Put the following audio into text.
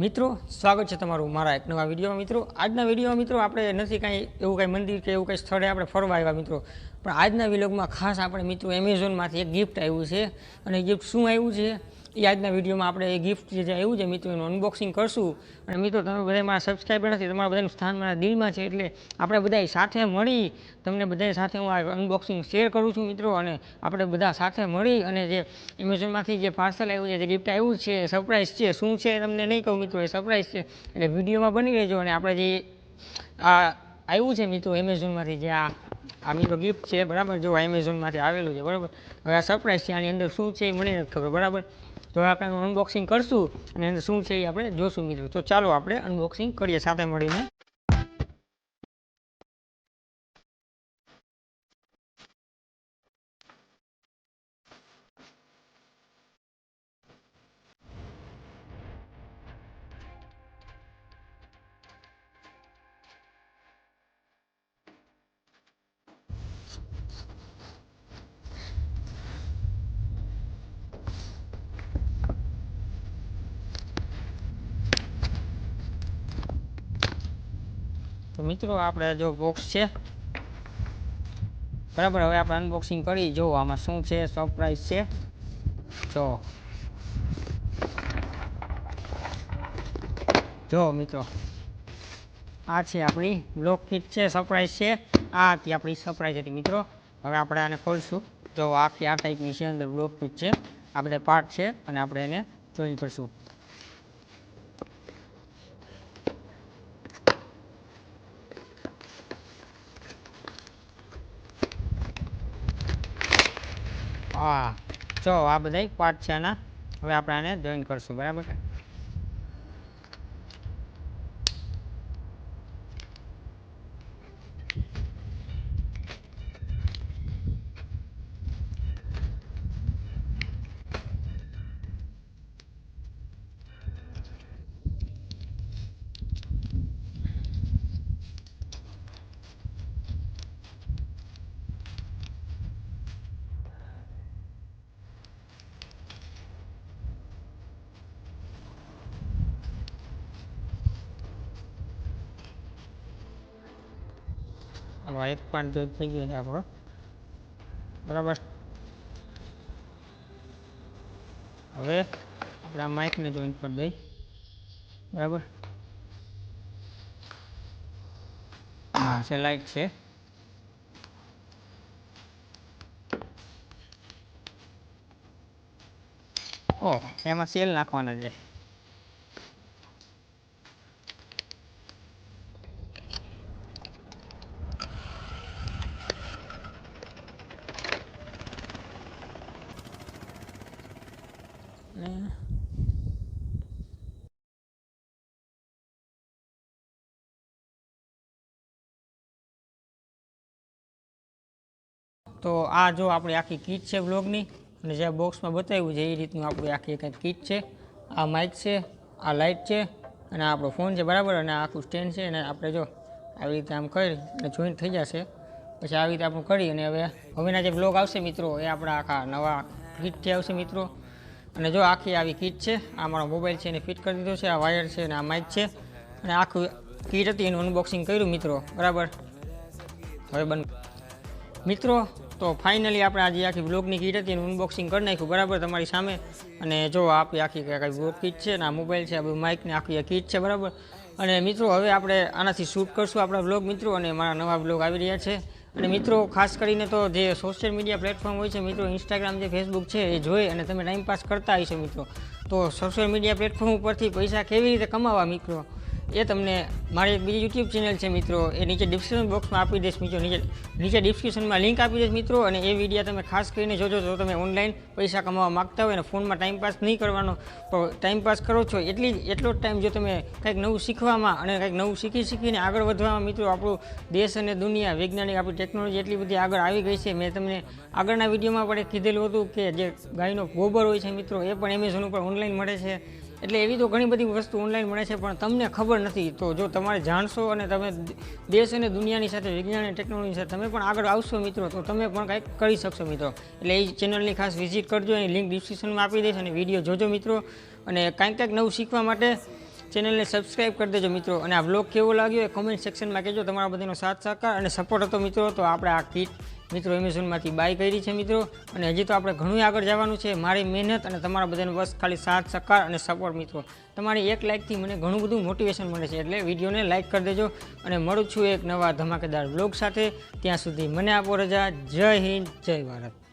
મિત્રો, સ્વાગત છે તમારું મારા એક નવા વિડીયોમાં. મિત્રો, આજના વિડીયોમાં, મિત્રો, આપણે નથી કાંઈ એવું કાંઈ મંદિર કે એવું કંઈ સ્થળે આપણે ફરવા આવ્યા, મિત્રો. પણ આજના વિલોગમાં ખાસ આપણે, મિત્રો એમેઝોનમાંથી એક ગિફ્ટ આવ્યું છે. અને ગિફ્ટ શું આવ્યું છે? એ આજના વિડીયોમાં આપણે એ ગિફ્ટ જે આવ્યું છે, મિત્રો, એનું અનબોક્સિંગ કરશું. અને મિત્રો, તમે બધા મારા સબસ્ક્રાઈબર નથી, તમારા બધાનું સ્થાન મારા દિલમાં છે, એટલે આપણે બધા સાથે મળી તમને બધા સાથે હું આ અનબોક્સિંગ શેર કરું છું, મિત્રો, અને આપણે બધા સાથે મળી અને જે એમેઝોનમાંથી જે પાર્સલ આવ્યું છે, જે ગિફ્ટ આવ્યું છે સરપ્રાઈઝ છે. શું છે તમને નહીં કહું, મિત્રો, એ સરપ્રાઈઝ છે. એટલે વિડીયોમાં બની રહેજો અને આપણે જે આ આવ્યું છે, મિત્રો એમેઝોનમાંથી જે આ આ મિત્રો ગિફ્ટ છે, બરાબર? જો એમેઝોનમાંથી આવેલું છે, બરાબર? હવે આ સરપ્રાઈઝ છે, આની અંદર શું છે એ મને નથી ખબર, બરાબર? તો આપણે અનબોક્સિંગ કરશું અને શું છે એ આપણે જોશું મિત્રો. તો ચાલો આપણે અનબોક્સિંગ કરીએ સાથે મળીને. તો મિત્રો, આપણે જો બોક્સ છે. બરાબર, હવે આપણે અનબોક્સિંગ કરી. જો, આમાં શું છે સરપ્રાઈઝ છે. જો. જો, મિત્રો. આ છે આપણી બ્લોક કિટ છે સરપ્રાઈઝ છે. આ હતી આપણી સરપ્રાઈઝ હતી, મિત્રો. હવે આપણે આને ખોલશું. જો, આખી આ ટાઈપની છે અંદર બ્લોક કિટ છે. આ બધા પાર્ટ છે, અને આપણે એને જોઈન કરશું હા જો આ બધા પાર્ટ છે આના હવે આપણે આને જોઈન કરીશું બરાબર? હવે એક પાર્ટ જો થઈ ગયો છે આપણો. બરાબર? હવે આપણા માઇકને જોઈન કરી દઈ. બરાબર? છે, લાઈટ છે. ઓ એમાં સેલ નાખવાના છે. ને. તો આ જો આપણી આખી કીટ છે બ્લોગની અને જે બોક્સમાં બતાવ્યું છે, એ રીતનું આપણી આખી કંઈક કીટ છે. આ માઇક છે, આ લાઇટ છે, અને આપણો ફોન છે, બરાબર? અને આખું સ્ટેન્ડ છે, અને આપણે જો આવી રીતે આમ કરી, અને જોઈન્ટ થઈ જશે. પછી આવી રીતે આપણું કરી, અને હવે, હવેના જે બ્લોગ આવશે મિત્રો, એ આપણા આખા નવા કીટથી આવશે મિત્રો અને જો આખી આવી કીટ છે, આ મારો મોબાઈલ છે, એને ફિટ કરી દીધો છે, આ વાયર છે અને આ માઇક છે. અને આખું કીટ હતી, એનું અનબોક્સિંગ કર્યું મિત્રો. બરાબર? હવે બન મિત્રો, તો ફાઇનલી આપણે આજે આખી બ્લોગની કીટ હતી, એનું અનબોક્સિંગ કરી નાખ્યું. બરાબર? તમારી સામે. અને જો આપણી આખી કાંઈ બ્લોગ કીટ છે ને આ મોબાઈલ છે, આ માઇકને આખી આ કીટ છે, બરાબર? અને મિત્રો, હવે આપણે આનાથી શૂટ કરશું આપણા બ્લોગ મિત્રો, અને મારા નવા બ્લોગ આવી રહ્યા છે. અને મિત્રો, ખાસ કરીને તો જે સોશિયલ મીડિયા પ્લેટફોર્મ હોય છે, મિત્રો ઇન્સ્ટાગ્રામ જે ફેસબુક છે, એ જોઈ અને તમે ટાઈમ પાસ કરતા હશો, મિત્રો. તો સોશિયલ મીડિયા પ્લેટફોર્મ ઉપરથી પૈસા કેવી રીતે કમાવા, મિત્રો? એ તમને મારી એક બીજી યુટ્યુબ ચેનલ છે મિત્રો. એ નીચે ડિસ્ક્રિપ્શન બોક્સમાં આપી દઈશ મિત્રો. નીચે નીચે ડિસ્ક્રિપ્શનમાં લિંક આપી દઈશ મિત્રો અને એ વીડિયો તમે ખાસ કરીને જોજો. જો તમે ઓનલાઈન પૈસા કમાવા માગતા હોય અને ફોનમાં ટાઈમ પાસ નહીં કરવાનો, તો ટાઈમ પાસ કરો છો. એટલી એટલો જ ટાઈમ જો તમે કંઈક નવું શીખવામાં અને કંઈક નવું શીખી શીખીને આગળ વધવામાં મિત્રો, આપણું દેશ અને દુનિયા વૈજ્ઞાનિક આપણી ટેકનોલોજી એટલી બધી આગળ આવી ગઈ છે. મેં તમને આગળના વિડીયોમાં પણ કીધેલું હતું કે જે ગાયનો ગોબર હોય છે મિત્રો, એ પણ એમેઝોન ઉપર ઓનલાઈન મળે છે. એટલે એવી તો ઘણી બધી વસ્તુ ઓનલાઈન મળે છે, પણ તમને ખબર નથી. તો જો તમારે જાણશો અને તમે દેશ અને દુનિયાની સાથે, વિજ્ઞાન અને ટેકનોલોજી સાથે તમે પણ આગળ આવશો મિત્રો, તો તમે પણ કંઈક કરી શકશો મિત્રો. એટલે એ ચેનલની ખાસ વિઝિટ કરજો, એની લિંક ડિસ્ક્રિપ્શનમાં આપી દઈશ અને વીડિયો જોજો મિત્રો. અને કાંઈક કાંઈક નવું શીખવા માટે ચેનલને સબસ્ક્રાઇબ કરી દેજો મિત્રો. અને આ બ્લોગ કેવો લાગ્યો એ કોમેન્ટ સેક્શનમાં કહેજો. તમારા બધાનો સાથ સહકાર અને સપોર્ટ હતો મિત્રો, તો આપણે આ કીટ મિત્રો એમેઝોનમાંથી બાય કરી છે મિત્રો. અને હજી તો આપણે ઘણું આગળ જવાનું છે. મારી મહેનત અને તમારા બધાનો બસ ખાલી સાથ, સહકાર અને સપોર્ટ મિત્રો. તમારી એક લાઇકથી મને ઘણું બધું મોટિવેશન મળે છે. એટલે વિડીયોને લાઇક કરી દેજો અને મળું છું એક નવા ધમાકેદાર બ્લોગ સાથે. ત્યાં સુધી મને આપો રજા. જય હિન્દ, જય ભારત.